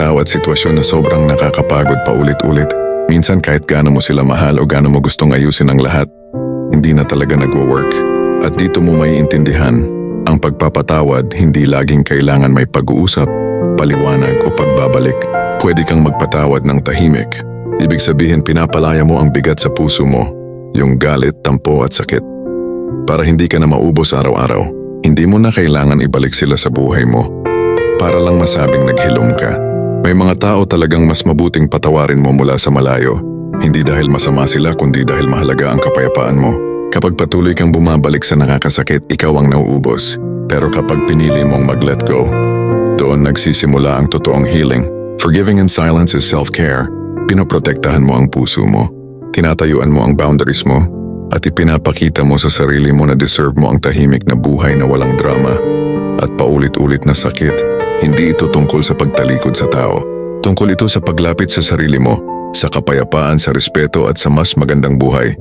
tao at sitwasyon na sobrang nakakapagod pa ulit-ulit. Minsan kahit gaano mo sila mahal o gaano mo gustong ayusin ang lahat, hindi na talaga nagwo-work. At dito mo maiintindihan, ang pagpapatawad hindi laging kailangan may pag-uusap, paliwanag o pagbabalik. Pwede kang magpatawad ng tahimik. Ibig sabihin pinapalaya mo ang bigat sa puso mo, yung galit, tampo at sakit. Para hindi ka na maubos araw-araw, hindi mo na kailangan ibalik sila sa buhay mo. Para lang masabing naghilom ka. May mga tao talagang mas mabuting patawarin mo mula sa malayo. Hindi dahil masama sila kundi dahil mahalaga ang kapayapaan mo. Kapag patuloy kang bumabalik sa nakakasakit, ikaw ang nauubos. Pero kapag pinili mong mag-let go, doon nagsisimula ang totoong healing. Forgiving in silence is self-care. Pinoprotektahan mo ang puso mo. Tinatayuan mo ang boundaries mo. At ipinapakita mo sa sarili mo na deserve mo ang tahimik na buhay na walang drama. At paulit-ulit na sakit, hindi ito tungkol sa pagtalikod sa tao. Tungkol ito sa paglapit sa sarili mo, sa kapayapaan, sa respeto at sa mas magandang buhay.